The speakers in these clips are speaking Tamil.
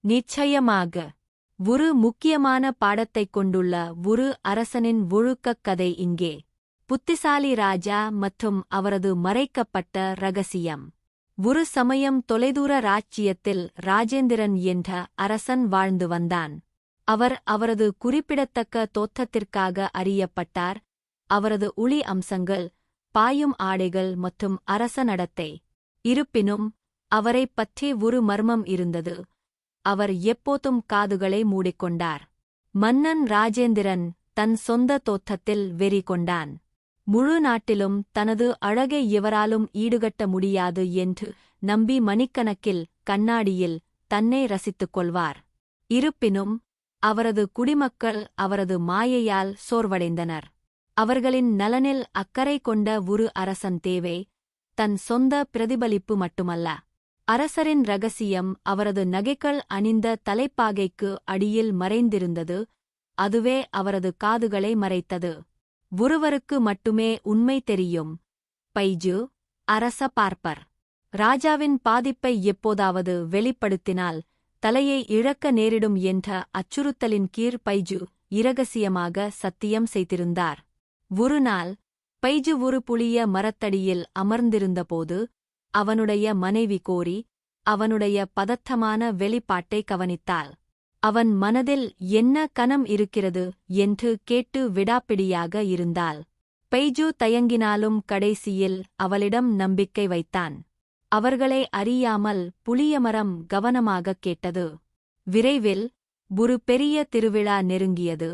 நிச்சயமாக. ஒரு முக்கியமான பாடத்தைக் கொண்டுள்ள ஒரு அரசனின் ஒழுக்கக் கதை இங்கே. புத்திசாலி ராஜா மற்றும் அவரது மறைக்கப்பட்ட ரகசியம். ஒரு சமயம் தொலைதூர ராச்சியத்தில் ராஜேந்திரன் என்ற அரசன் வாழ்ந்து வந்தான். அவர் அவரது குறிப்பிடத்தக்க தோற்றத்திற்காக அறியப்பட்டார். அவரது ஒளி அம்சங்கள் பாயும் ஆடைகள் மற்றும் அரச நடத்தை. இருப்பினும் அவரைப் பற்றி ஒரு மர்மம் இருந்தது. அவர் எப்போதும் காதுகளை மூடிக்கொண்டார். மன்னன் ராஜேந்திரன் தன் சொந்த தோத்தத்தில் வெறி கொண்டான் முழு நாட்டிலும் தனது அழகை எவராலும் ஈடுகட்ட முடியாது என்று நம்பி மணிக்கணக்கில் கண்ணாடியில் தன்னை ரசித்துக் கொள்வார். இருப்பினும் அவரது குடிமக்கள் அவரது மாயையால் சோர்வடைந்தனர். அவர்களின் நலனில் அக்கறை கொண்ட ஒரு அரசன் தேவை தன் சொந்த பிரதிபலிப்பு மட்டுமல்ல. அரசரின் ரகசியம் அவரது நகைகள் அணிந்த தலைப்பாகைக்கு அடியில் மறைந்திருந்தது அதுவே அவரது காதுகளை மறைத்தது. ஒருவருக்கு மட்டுமே உண்மை தெரியும். பைஜு அரச பார்ப்பர். ராஜாவின் பாதிப்பை எப்போதாவது வெளிப்படுத்தினால் தலையை இழக்க நேரிடும் என்ற அச்சுறுத்தலின் கீழ் பைஜு இரகசியமாக சத்தியம் செய்திருந்தார். ஒருநாள் பைஜு ஒரு புளிய மரத்தடியில் அமர்ந்திருந்தபோது அவனுடைய மனைவி கோரி அவனுடைய பதத்தமான வெளிப்பாட்டை கவனித்தாள். அவன் மனதில் என்ன கனம் இருக்கிறது என்று கேட்டு விடாப்பிடியாக இருந்தாள். பெய்ஜு தயங்கினாலும் கடைசியில் அவளிடம் நம்பிக்கை வைத்தான். அவர்களை அறியாமல் புளியமரம் கவனமாகக் கேட்டது. விரைவில் ஒரு பெரிய திருவிழா நெருங்கியது.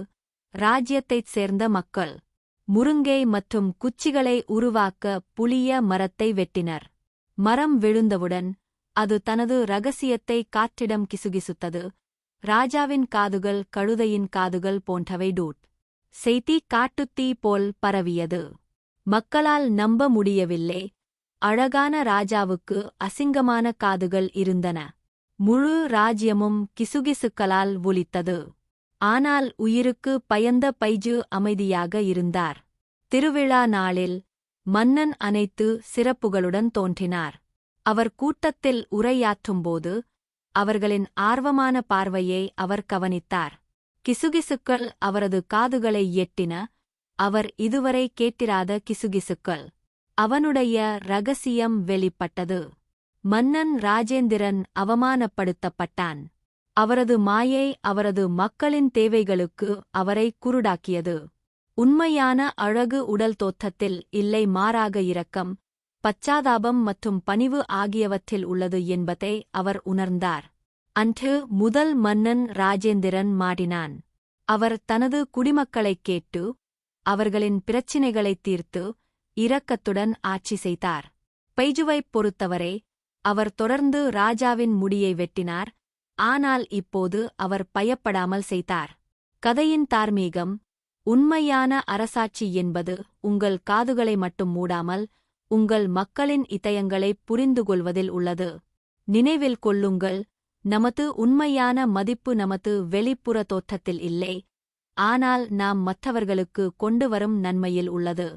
ராஜ்யத்தைச் சேர்ந்த மக்கள் முருங்கை மற்றும் குச்சிகளை உருவாக்க புளிய மரத்தை வெட்டினர். மரம் விழுந்தவுடன் அது தனது ரகசியத்தை காற்றிடம் கிசுகிசுத்தது. ராஜாவின் காதுகள் கழுதையின் காதுகள் போன்றவை டூட். செய்தி காட்டுத்தீ போல் பரவியது. மக்களால் நம்ப முடியவில்லை. அழகான ராஜாவுக்கு அசிங்கமான காதுகள் இருந்தன. முழு ராஜ்யமும் கிசுகிசுக்களால் ஒலித்தது. ஆனால் உயிருக்கு பயந்த பைஜு அமைதியாக இருந்தார். திருவிழா நாளில் மன்னன் அனைத்து சிறப்புகளுடன் தோன்றினார். அவர் கூட்டத்தில் உரையாற்றும்போது அவர்களின் ஆர்வமான பார்வையை அவர் கவனித்தார். கிசுகிசுக்கள் அவரது காதுகளை எட்டின அவர் இதுவரை கேட்டிராத கிசுகிசுக்கள். அவனுடைய ரகசியம் வெளிப்பட்டது. மன்னன் ராஜேந்திரன் அவமானப்படுத்தப்பட்டான். அவரது மாயை அவரது மக்களின் தேவைகளுக்கு அவரை குருடாக்கியது. உண்மையான அழகு உடல் தோற்றத்தில் இல்லை மாறாக இரக்கம் பச்சாதாபம் மற்றும் பணிவு ஆகியவற்றில் உள்ளது என்பதை அவர் உணர்ந்தார். அன்று முதல் மன்னன் ராஜேந்திரன் மாடினான். அவர் தனது குடிமக்களைக் கேட்டு அவர்களின் பிரச்சினைகளைத் தீர்த்து இரக்கத்துடன் ஆட்சி செய்தார். பெய்ஜுவைப் பொறுத்தவரை அவர் தொடர்ந்து ராஜாவின் முடியை வெட்டினார். ஆனால் இப்போது அவர் பயப்படாமல் செய்தார். கதையின் தார்மீகம் உண்மையான அரசாட்சி என்பது உங்கள் காதுகளை மட்டும் மூடாமல் உங்கள் மக்களின் இதயங்களை புரிந்துகொள்வதில் உள்ளது. நினைவில் கொள்ளுங்கள் நமது உண்மையான மதிப்பு நமது வெளிப்புற தோற்றத்தில் இல்லை. ஆனால் நாம் மற்றவர்களுக்கு கொண்டு வரும் நன்மையில் உள்ளது.